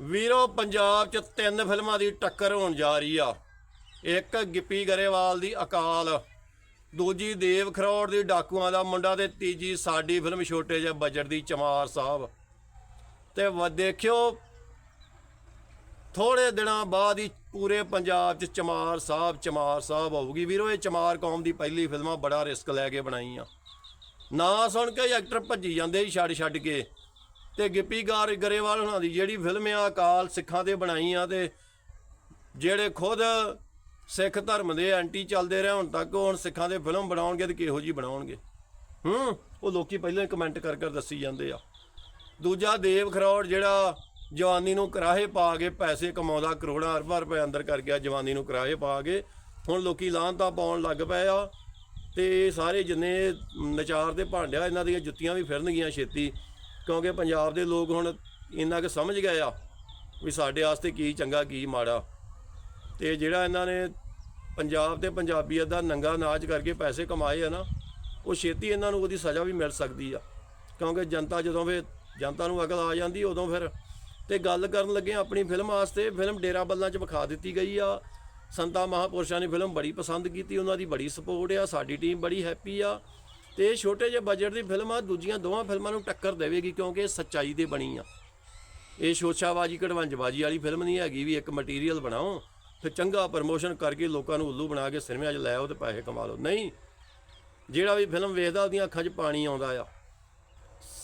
ਵੀਰੋ, ਪੰਜਾਬ 'ਚ ਤਿੰਨ ਫਿਲਮਾਂ ਦੀ ਟੱਕਰ ਹੋਣ ਜਾ ਰਹੀ ਆ। ਇੱਕ ਗਿੱਪੀ ਗਰੇਵਾਲ ਦੀ ਅਕਾਲ, ਦੂਜੀ ਦੇਵ ਖਰੋੜ ਦੀ ਡਾਕੂਆਂ ਦਾ ਮੁੰਡਾ ਤੇ ਤੀਜੀ ਸਾਡੀ ਫਿਲਮ ਛੋਟੇ ਜਿਹੇ ਬਜਟ ਦੀ ਚਮਾਰ ਸਾਹਿਬ। ਤੇ ਵ ਦੇਖਿਓ ਥੋੜੇ ਦਿਨਾਂ ਬਾਅਦ ਹੀ ਪੂਰੇ ਪੰਜਾਬ 'ਚ ਚਮਾਰ ਸਾਹਿਬ ਚਮਾਰ ਸਾਹਿਬ ਹੋਊਗੀ। ਵੀਰੋ, ਇਹ ਚਮਾਰ ਕੌਮ ਦੀ ਪਹਿਲੀ ਫਿਲਮਾਂ ਬੜਾ ਰਿਸਕ ਲੈ ਕੇ ਬਣਾਈਆਂ। ਨਾ ਸੁਣ ਕੇ ਐਕਟਰ ਭੱਜੀ ਜਾਂਦੇ ਸੀ ਛੱਡ ਛੱਡ ਕੇ। ਤੇ ਗਿੱਪੀ ਗਾਰ ਗਰੇਵਾਲ ਉਹਨਾਂ ਦੀ ਜਿਹੜੀ ਫਿਲਮ ਆ, ਅਕਾਲ ਸਿੱਖਾਂ ਦੇ ਬਣਾਈ ਆ ਤੇ ਜਿਹੜੇ ਖੁਦ ਸਿੱਖ ਧਰਮ ਦੇ ਐਂਟੀ ਚੱਲਦੇ ਰਹੇ ਹੁਣ ਤੱਕ, ਉਹ ਹੁਣ ਸਿੱਖਾਂ ਦੇ ਫਿਲਮ ਬਣਾਉਣਗੇ ਤੇ ਕਿਹੋ ਜੀ ਬਣਾਉਣਗੇ? ਹੂੰ, ਉਹ ਲੋਕੀ ਪਹਿਲਾਂ ਹੀ ਕਮੈਂਟ ਕਰ ਕਰ ਦੱਸੀ ਜਾਂਦੇ ਆ। ਦੂਜਾ ਦੇਵ ਖਰੌੜ ਜਿਹੜਾ ਜਵਾਨੀ ਨੂੰ ਕਰਾਹੇ ਪਾ ਕੇ ਪੈਸੇ ਕਮਾਉਂਦਾ, ਕਰੋੜਾਂ ਅਰਬਾਂ ਰੁਪਏ ਅੰਦਰ ਕਰ ਗਿਆ ਜਵਾਨੀ ਨੂੰ ਕਰਾਹੇ ਪਾ ਕੇ, ਹੁਣ ਲੋਕੀ ਲਾਹਨਤਾਂ ਪਾਉਣ ਲੱਗ ਪਏ ਆ ਤੇ ਸਾਰੇ ਜਿੰਨੇ ਨਚਾਰ ਦੇ ਭਾਂਡਿਆ, ਇਹਨਾਂ ਦੀਆਂ ਜੁੱਤੀਆਂ ਵੀ ਫਿਰਨਗੀਆਂ ਛੇਤੀ। ਕਿਉਂਕਿ ਪੰਜਾਬ ਦੇ ਲੋਕ ਹੁਣ ਇੰਨਾ ਕੁ ਸਮਝ ਗਏ ਆ ਵੀ ਸਾਡੇ ਵਾਸਤੇ ਕੀ ਚੰਗਾ, ਕੀ ਮਾੜਾ। ਤੇ ਜਿਹੜਾ ਇਹਨਾਂ ਨੇ ਪੰਜਾਬ ਤੇ ਪੰਜਾਬੀਅਤ ਦਾ ਨੰਗਾ ਨਾਚ ਕਰਕੇ ਪੈਸੇ ਕਮਾਏ ਆ ਨਾ, ਉਹ ਛੇਤੀ ਇਹਨਾਂ ਨੂੰ ਉਹਦੀ ਸਜ਼ਾ ਵੀ ਮਿਲ ਸਕਦੀ ਆ। ਕਿਉਂਕਿ ਜਨਤਾ ਜਦੋਂ ਵੀ ਜਨਤਾ ਨੂੰ ਅਕਲ ਆ ਜਾਂਦੀ, ਉਦੋਂ ਫਿਰ ਤੇ ਗੱਲ ਕਰਨ ਲੱਗੇ ਆਪਣੀ ਫਿਲਮ ਵਾਸਤੇ। ਫਿਲਮ ਡੇਰਾ ਬੱਲਾਂ 'ਚ ਵਿਖਾ ਦਿੱਤੀ ਗਈ ਆ। ਸੰਤਾ ਮਹਾਪੁਰਸ਼ਾਂ ਨੇ ਫਿਲਮ ਬੜੀ ਪਸੰਦ ਕੀਤੀ, ਉਹਨਾਂ ਦੀ ਬੜੀ ਸਪੋਰਟ ਆ, ਸਾਡੀ ਟੀਮ ਬੜੀ ਹੈਪੀ ਆ। ਤੇ ਇਹ ਛੋਟੇ ਜਿਹੇ ਬਜਟ ਦੀ ਫਿਲਮ ਆ, ਦੂਜੀਆਂ ਦੋਵਾਂ ਫਿਲਮਾਂ ਨੂੰ ਟੱਕਰ ਦੇਵੇਗੀ ਕਿਉਂਕਿ ਇਹ ਸੱਚਾਈ ਤੇ ਬਣੀ ਆ। ਇਹ ਸ਼ੋਸ਼ਾਬਾਜੀ ਕਢਵੰਜਬਾਜੀ ਵਾਲੀ ਫਿਲਮ ਨਹੀਂ ਹੈਗੀ ਵੀ ਇੱਕ ਮਟੀਰੀਅਲ ਬਣਾਓ, ਫਿਰ ਚੰਗਾ ਪ੍ਰਮੋਸ਼ਨ ਕਰਕੇ ਲੋਕਾਂ ਨੂੰ ਉੱਲੂ ਬਣਾ ਕੇ ਸਿਨੇਮਾ 'ਚ ਲੈ ਆਓ ਤੇ ਪੈਸੇ ਕਮਾ ਲਓ। ਨਹੀਂ, ਜਿਹੜਾ ਵੀ ਫਿਲਮ ਵੇਖਦਾ, ਉਹਦੀਆਂ ਅੱਖਾਂ 'ਚ ਪਾਣੀ ਆਉਂਦਾ ਆ।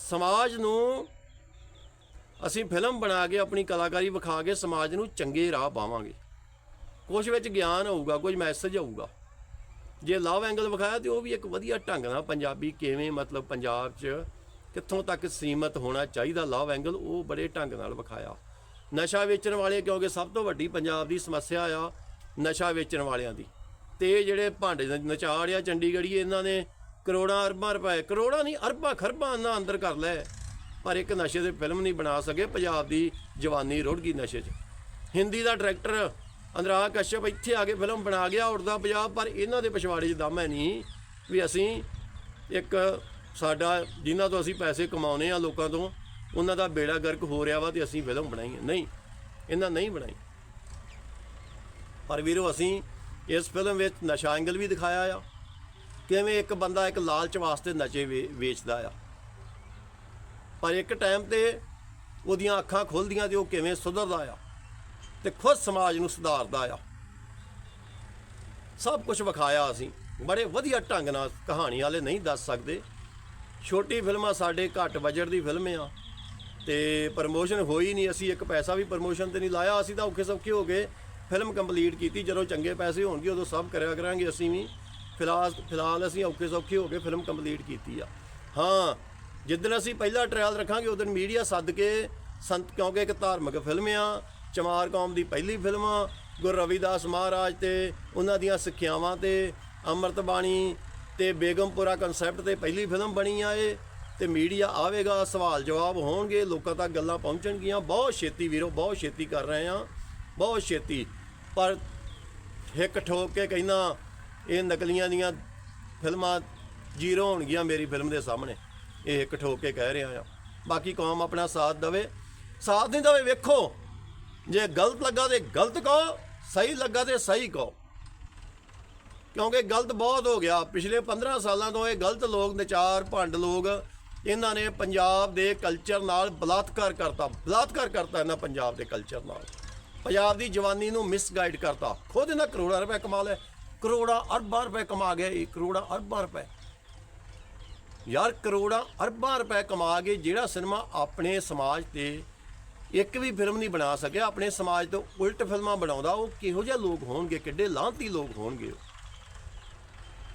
ਸਮਾਜ ਨੂੰ ਅਸੀਂ ਫਿਲਮ ਬਣਾ ਕੇ, ਆਪਣੀ ਕਲਾਕਾਰੀ ਵਿਖਾ ਕੇ ਸਮਾਜ ਨੂੰ ਚੰਗੇ ਰਾਹ ਪਾਵਾਂਗੇ। ਕੁਝ ਵਿੱਚ ਗਿਆਨ ਹੋਊਗਾ ਕੁਝ ਮੈਸੇਜ ਹੋਊਗਾ। ਜੇ ਲਵ ਐਂਗਲ ਵਿਖਾਇਆ ਤੇ ਉਹ ਵੀ ਇੱਕ ਵਧੀਆ ਢੰਗ ਨਾਲ ਪੰਜਾਬੀ ਕਿਵੇਂ ਮਤਲਬ ਪੰਜਾਬ 'ਚ ਕਿੱਥੋਂ ਤੱਕ ਸੀਮਤ ਹੋਣਾ ਚਾਹੀਦਾ ਲਵ ਐਂਗਲ ਉਹ ਬੜੇ ਢੰਗ ਨਾਲ ਵਿਖਾਇਆ। ਨਸ਼ਾ ਵੇਚਣ ਵਾਲੇ ਕਿਉਂਕਿ ਸਭ ਤੋਂ ਵੱਡੀ ਪੰਜਾਬ ਦੀ ਸਮੱਸਿਆ ਆ ਨਸ਼ਾ ਵੇਚਣ ਵਾਲਿਆਂ ਦੀ। ਤੇ ਜਿਹੜੇ ਭਾਂਡੇ ਨਚਾੜ ਆ ਚੰਡੀਗੜ੍ਹੀ ਇਹਨਾਂ ਨੇ ਕਰੋੜਾਂ ਅਰਬਾਂ ਰੁਪਏ, ਕਰੋੜਾਂ ਨਹੀਂ, ਅਰਬਾਂ ਖਰਬਾਂ ਇਹਨਾਂ ਅੰਦਰ ਕਰ ਲਏ। ਪਰ ਇੱਕ ਨਸ਼ੇ ਦੇ ਫਿਲਮ ਨਹੀਂ ਬਣਾ ਸਕੇ ਪੰਜਾਬ ਦੀ ਜਵਾਨੀ ਰੁੜ ਗਈ ਨਸ਼ੇ 'ਚ। ਹਿੰਦੀ ਦਾ ਡਾਇਰੈਕਟਰ ਅਨੁਰਾਗ ਕਸ਼ਯਪ ਇੱਥੇ ਆ ਕੇ ਫਿਲਮ ਬਣਾ ਗਿਆ, ਉੜਦਾ ਪੰਜਾਬ, ਪਰ ਇਹਨਾਂ ਦੇ ਪਿਛਵਾੜੇ 'ਚ ਦਮ ਹੈ ਨਹੀਂ ਵੀ ਅਸੀਂ ਇੱਕ ਸਾਡਾ ਜਿਨ੍ਹਾਂ ਤੋਂ ਅਸੀਂ ਪੈਸੇ ਕਮਾਉਨੇ ਆ ਲੋਕਾਂ ਤੋਂ, ਉਹਨਾਂ ਦਾ ਬੇੜਾ ਗਰਕ ਹੋ ਰਿਹਾ ਵਾ ਤੇ ਅਸੀਂ ਫਿਲਮ ਬਣਾਈ ਹੈ। ਨਹੀਂ, ਇਹਨਾਂ ਨਹੀਂ ਬਣਾਈ। ਪਰ ਵੀਰੋ, ਅਸੀਂ ਇਸ ਫਿਲਮ ਵਿੱਚ ਨਸ਼ਾ ਐਂਗਲ ਵੀ ਦਿਖਾਇਆ ਆ। ਕਿਵੇਂ ਇੱਕ ਬੰਦਾ ਇੱਕ ਲਾਲਚ ਵਾਸਤੇ ਨਸ਼ੇ ਵੇ- ਵੇਚਦਾ ਆ। ਪਰ ਇੱਕ ਟਾਈਮ ਤੇ ਉਹਦੀਆਂ ਅੱਖਾਂ ਖੁੱਲਦੀਆਂ ਤੇ ਉਹ ਕਿਵੇਂ ਸੁਧਰਦਾ ਆ। ਤੇ ਖੁਦ ਸਮਾਜ ਨੂੰ ਸੁਧਾਰਦਾ ਆ। ਸਭ ਕੁਝ ਵਿਖਾਇਆ ਅਸੀਂ। ਬੜੇ ਵਧੀਆ ਢੰਗ ਨਾਲ ਕਹਾਣੀ ਵਾਲੇ ਨਹੀਂ ਦੱਸ ਸਕਦੇ। ਛੋਟੀ ਫਿਲਮਾਂ ਸਾਡੇ ਘੱਟ ਬਜਟ ਦੀ ਫਿਲਮ ਆ। ਤੇ ਪ੍ਰਮੋਸ਼ਨ ਹੋਈ ਨਹੀਂ। ਅਸੀਂ ਇੱਕ ਪੈਸਾ ਵੀ ਪ੍ਰਮੋਸ਼ਨ ਤੇ ਨਹੀਂ ਲਾਇਆ। ਅਸੀਂ ਤਾਂ ਔਖੇ ਸੌਖੇ ਹੋ ਗਏ। ਫਿਲਮ ਕੰਪਲੀਟ ਕੀਤੀ। ਜਦੋਂ ਚੰਗੇ ਪੈਸੇ ਹੋਣਗੇ, ਉਦੋਂ ਸਭ ਕਰਿਆ ਕਰਾਂਗੇ ਅਸੀਂ ਵੀ। ਫਿਲਹਾਲ ਫਿਲਹਾਲ ਅਸੀਂ ਔਖੇ ਸੌਖੇ ਹੋ ਕੇ ਫਿਲਮ ਕੰਪਲੀਟ ਕੀਤੀ ਆ। ਹਾਂ, ਜਿੱਦਣ ਅਸੀਂ ਪਹਿਲਾ ਟ੍ਰਾਇਲ ਰੱਖਾਂਗੇ, ਉਦੋਂ ਮੀਡੀਆ ਸੱਦ ਕੇ ਸੰਤ ਕਿਉਂਕਿ ਇੱਕ ਧਾਰਮਿਕ ਫਿਲਮ ਆ। ਚਮਾਰ ਕੌਮ ਦੀ ਪਹਿਲੀ ਫਿਲਮ ਆ ਗੁਰੂ ਰਵਿਦਾਸ ਮਹਾਰਾਜ ਤੇ ਉਹਨਾਂ ਦੀਆਂ ਸਿੱਖਿਆਵਾਂ ਤੇ ਅੰਮ੍ਰਿਤ ਬਾਣੀ ਤੇ ਬੇਗਮਪੁਰਾ ਕਨਸੈਪਟ ਤੇ ਪਹਿਲੀ ਫਿਲਮ ਬਣੀ ਆ ਇਹ ਤੇ ਮੀਡੀਆ ਆਵੇਗਾ, ਸਵਾਲ ਜਵਾਬ ਹੋਣਗੇ, ਲੋਕਾਂ ਤੱਕ ਗੱਲਾਂ ਪਹੁੰਚਣਗੀਆਂ। ਬਹੁਤ ਛੇਤੀ ਵੀਰੋ, ਬਹੁਤ ਛੇਤੀ ਕਰ ਰਹੇ ਆ ਬਹੁਤ ਛੇਤੀ। ਪਰ ਹਿੱਕ ਠੋਕ ਕੇ ਕਹਿੰਦਾ, ਇਹ ਨਕਲੀਆਂ ਦੀਆਂ ਫਿਲਮਾਂ ਜ਼ੀਰੋ ਹੋਣਗੀਆਂ ਮੇਰੀ ਫਿਲਮ ਦੇ ਸਾਹਮਣੇ। ਇਹ ਹਿੱਕ ਠੋਕ ਕੇ ਕਹਿ ਰਿਹਾ ਆ। ਬਾਕੀ ਕੌਮ ਆਪਣਾ ਸਾਥ ਦੇਵੇ। ਸਾਥ ਨਹੀਂ ਦੇਵੇ, ਵੇਖੋ। ਜੇ ਗਲਤ ਲੱਗਾ ਤੇ ਗਲਤ ਕਹੋ, ਸਹੀ ਲੱਗਾ ਤੇ ਸਹੀ ਕਹੋ। ਕਿਉਂਕਿ ਗਲਤ ਬਹੁਤ ਹੋ ਗਿਆ। ਪਿਛਲੇ 15 ਸਾਲਾਂ ਤੋਂ ਇਹ ਗਲਤ ਲੋਕ, ਨਚਾਰ, ਭੰਡ ਲੋਕ, ਇਹਨਾਂ ਨੇ ਪੰਜਾਬ ਦੇ ਕਲਚਰ ਨਾਲ ਬਲਾਤਕਾਰ ਕਰਤਾ। ਬਲਾਤਕਾਰ ਕਰਤਾ ਇਹਨਾਂ ਪੰਜਾਬ ਦੇ ਕਲਚਰ ਨਾਲ। ਪੰਜਾਬ ਦੀ ਜਵਾਨੀ ਨੂੰ ਮਿਸਗਾਈਡ ਕਰਤਾ। ਖੁਦ ਇਹਨਾਂ ਕਰੋੜਾਂ ਰੁਪਏ ਕਮਾ ਲਏ। ਕਰੋੜਾਂ ਅਰਬਾਂ ਰੁਪਏ ਕਮਾ ਗਏ ਇਹ, ਕਰੋੜਾਂ ਅਰਬਾਂ ਰੁਪਏ। ਯਾਰ ਕਰੋੜਾਂ ਅਰਬਾਂ ਰੁਪਏ ਕਮਾ ਕੇ ਜਿਹੜਾ ਸਿਨੇਮਾ ਆਪਣੇ ਸਮਾਜ ਤੇ ਇੱਕ ਵੀ ਫਿਲਮ ਨਹੀਂ ਬਣਾ ਸਕਿਆ, ਆਪਣੇ ਸਮਾਜ ਤੋਂ ਉਲਟ ਫਿਲਮਾਂ ਬਣਾਉਂਦਾ, ਉਹ ਕਿਹੋ ਜਿਹੇ ਲੋਕ ਹੋਣਗੇ, ਕਿੱਡੇ ਲਾਂਤੀ ਲੋਕ ਹੋਣਗੇ ਉਹ।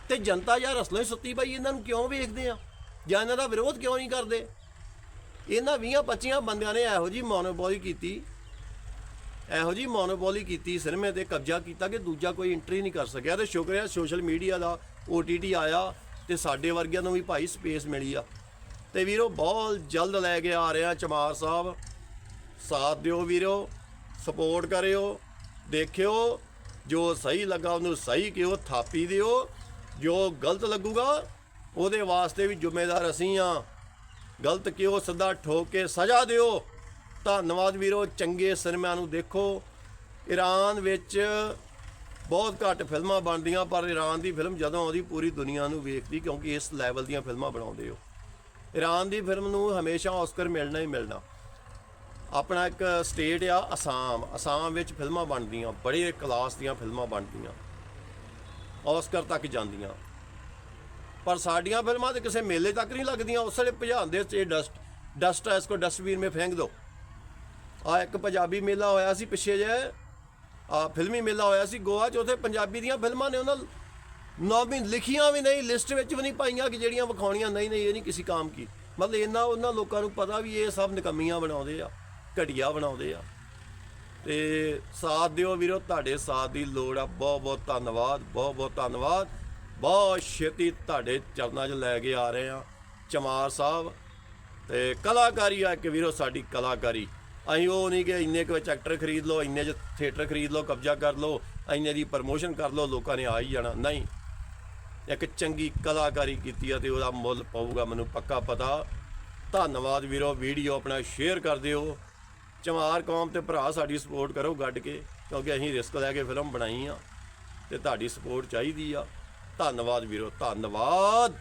ਤੇ ਜਨਤਾ ਯਾਰ ਅਸਲੋਂ ਸੁੱਤੀ ਪਈ, ਇਹਨਾਂ ਨੂੰ ਕਿਉਂ ਵੇਖਦੇ ਆ? ਜਾਂ ਇਹਨਾਂ ਦਾ ਵਿਰੋਧ ਕਿਉਂ ਨਹੀਂ ਕਰਦੇ? ਇਹਨਾਂ 20 25 ਬੰਦਿਆਂ ਨੇ ਇਹੋ ਜੀ ਮੋਨੋਪੋਲੀ ਕੀਤੀ, ਇਹੋ ਜੀ ਮੋਨੋਪੋਲੀ ਕੀਤੀ ਸਿਨੇਮੇ ਤੇ, ਕਬਜ਼ਾ ਕੀਤਾ ਕਿ ਦੂਜਾ ਕੋਈ ਐਂਟਰੀ ਨਹੀਂ ਕਰ ਸਕਿਆ। ਤੇ ਸ਼ੁਕਰ ਹੈ ਸੋਸ਼ਲ ਮੀਡੀਆ ਦਾ OTT ਆਇਆ ਤੇ ਸਾਡੇ ਵਰਗਿਆਂ ਨੂੰ ਵੀ ਭਾਈ ਸਪੇਸ ਮਿਲੀ ਆ। ਤੇ ਵੀਰੋ, ਬਹੁਤ ਜਲਦ ਲੈ ਕੇ ਆ ਰਿਹਾ ਚਮਾਰ ਸਾਹਿਬ। ਸਾਥ ਦਿਓ ਵੀਰੋ ਸਪੋਰਟ ਕਰਿਓ, ਦੇਖਿਓ, ਜੋ ਸਹੀ ਲੱਗਾ ਉਹਨੂੰ ਸਹੀ ਕਿਉ ਥਾਪੀ ਦਿਓ, ਜੋ ਗਲਤ ਲੱਗੂਗਾ ਉਹਦੇ ਵਾਸਤੇ ਵੀ ਜ਼ਿੰਮੇਦਾਰ ਅਸੀਂ ਆ ਗਲਤ ਕਿਉ ਸਿੱਧਾ ਠੋਕ ਕੇ ਸਜ਼ਾ ਦਿਓ? ਧੰਨਵਾਦ ਵੀਰੋ, ਚੰਗੇ ਸਿਨੇਮਾ ਨੂੰ ਦੇਖੋ। ਈਰਾਨ ਵਿੱਚ ਬਹੁਤ ਘੱਟ ਫਿਲਮਾਂ ਬਣਦੀਆਂ, ਪਰ ਈਰਾਨ ਦੀ ਫਿਲਮ ਜਦੋਂ ਆਉਂਦੀ ਪੂਰੀ ਦੁਨੀਆ ਨੂੰ ਵੇਖਦੀ, ਕਿਉਂਕਿ ਇਸ ਲੈਵਲ ਦੀਆਂ ਫਿਲਮਾਂ ਬਣਾਉਂਦੇ ਹੋ। ਈਰਾਨ ਦੀ ਫਿਲਮ ਨੂੰ ਹਮੇਸ਼ਾ ਆਸਕਰ ਮਿਲਣਾ ਹੀ ਮਿਲਣਾ। ਆਪਣਾ ਇੱਕ ਸਟੇਟ ਆ, ਅਸਾਮ। ਅਸਾਮ ਵਿੱਚ ਫਿਲਮਾਂ ਬਣਦੀਆਂ, ਬੜੇ ਕਲਾਸ ਦੀਆਂ ਫਿਲਮਾਂ ਬਣਦੀਆਂ ਔਸਕਰ ਤੱਕ ਜਾਂਦੀਆਂ। ਪਰ ਸਾਡੀਆਂ ਫਿਲਮਾਂ ਤੇ ਕਿਸੇ ਮੇਲੇ ਤੱਕ ਨਹੀਂ ਲੱਗਦੀਆਂ, ਉਸ ਵੇਲੇ ਭਜਾਉਂਦੇ ਇਹ ਡਸਟ ਡਸਟ ਹੈ ਇਸਕੋ ਡਸਟਬੀਨ ਮੇ ਫੇਂਕ ਦੋ। ਆ ਇੱਕ ਪੰਜਾਬੀ ਮੇਲਾ ਹੋਇਆ ਸੀ ਪਿੱਛੇ ਜੇ ਆ ਫਿਲਮੀ ਮੇਲਾ ਹੋਇਆ ਸੀ ਗੋਆ 'ਚ, ਉੱਥੇ ਪੰਜਾਬੀ ਦੀਆਂ ਫਿਲਮਾਂ ਨੇ ਉਹਨਾਂ ਨਾਮੀ ਲਿਖੀਆਂ ਵੀ ਨਹੀਂ ਲਿਸਟ ਵਿੱਚ ਵੀ ਨਹੀਂ ਪਾਈਆਂ ਕਿ ਜਿਹੜੀਆਂ ਵਿਖਾਉਣੀਆਂ, ਨਹੀਂ ਨਹੀਂ, ਇਹ ਨਹੀਂ ਕਿਸੇ ਕੰਮ ਕੀ। ਮਤਲਬ ਇਹਨਾਂ ਉਹਨਾਂ ਲੋਕਾਂ ਨੂੰ ਪਤਾ ਵੀ ਇਹ ਸਭ ਨਕਮੀਆਂ ਬਣਾਉਂਦੇ ਆ। ਘਟੀਆ ਬਣਾਉਂਦੇ ਆ। ਤੇ ਸਾਥ ਦਿਓ ਵੀਰੋ, ਤੁਹਾਡੇ ਸਾਥ ਦੀ ਲੋੜ ਆ। ਬਹੁਤ ਬਹੁਤ ਧੰਨਵਾਦ, ਬਹੁਤ ਬਹੁਤ ਧੰਨਵਾਦ। ਬਹੁਤ ਛੇਤੀ ਤੁਹਾਡੇ ਚਰਨਾਂ 'ਚ ਲੈ ਕੇ ਆ ਰਹੇ ਆ ਚਮਾਰ ਸਾਹਿਬ। ਤੇ ਕਲਾਕਾਰੀ ਆ ਕਿ ਵੀਰੋ, ਸਾਡੀ ਕਲਾਕਾਰੀ। ਅਸੀਂ ਉਹ ਨਹੀਂ ਕਿ ਇੰਨੇ ਕੁ ਵਿੱਚ ਐਕਟਰ ਖਰੀਦ ਲਓ, ਇੰਨੇ 'ਚ ਥੀਏਟਰ ਖਰੀਦ ਲਓ, ਕਬਜ਼ਾ ਕਰ ਲਓ, ਇੰਨੇ ਦੀ ਪ੍ਰਮੋਸ਼ਨ ਕਰ ਲਓ, ਲੋਕਾਂ ਨੇ ਆ ਹੀ ਜਾਣਾ। ਨਹੀਂ। ਇੱਕ ਚੰਗੀ ਕਲਾਕਾਰੀ ਕੀਤੀ ਆ ਤੇ ਉਹਦਾ ਮੁੱਲ ਪਾਊਗਾ, ਮੈਨੂੰ ਪੱਕਾ ਪਤਾ। ਧੰਨਵਾਦ ਵੀਰੋ, ਵੀਡੀਓ ਆਪਣਾ ਸ਼ੇਅਰ ਕਰ ਦਿਓ। ਚਮਾਰ ਕੌਮ ਤੇ ਭਰਾ ਸਾਡੀ ਸਪੋਰਟ ਕਰੋ ਗੱਡ ਕੇ, ਕਿਉਂਕਿ ਅਸੀਂ ਰਿਸਕ ਲੈ ਕੇ ਫਿਲਮ ਬਣਾਈ ਆ ਤੇ ਤੁਹਾਡੀ ਸਪੋਰਟ ਚਾਹੀਦੀ ਆ। ਧੰਨਵਾਦ ਵੀਰੋ, ਧੰਨਵਾਦ।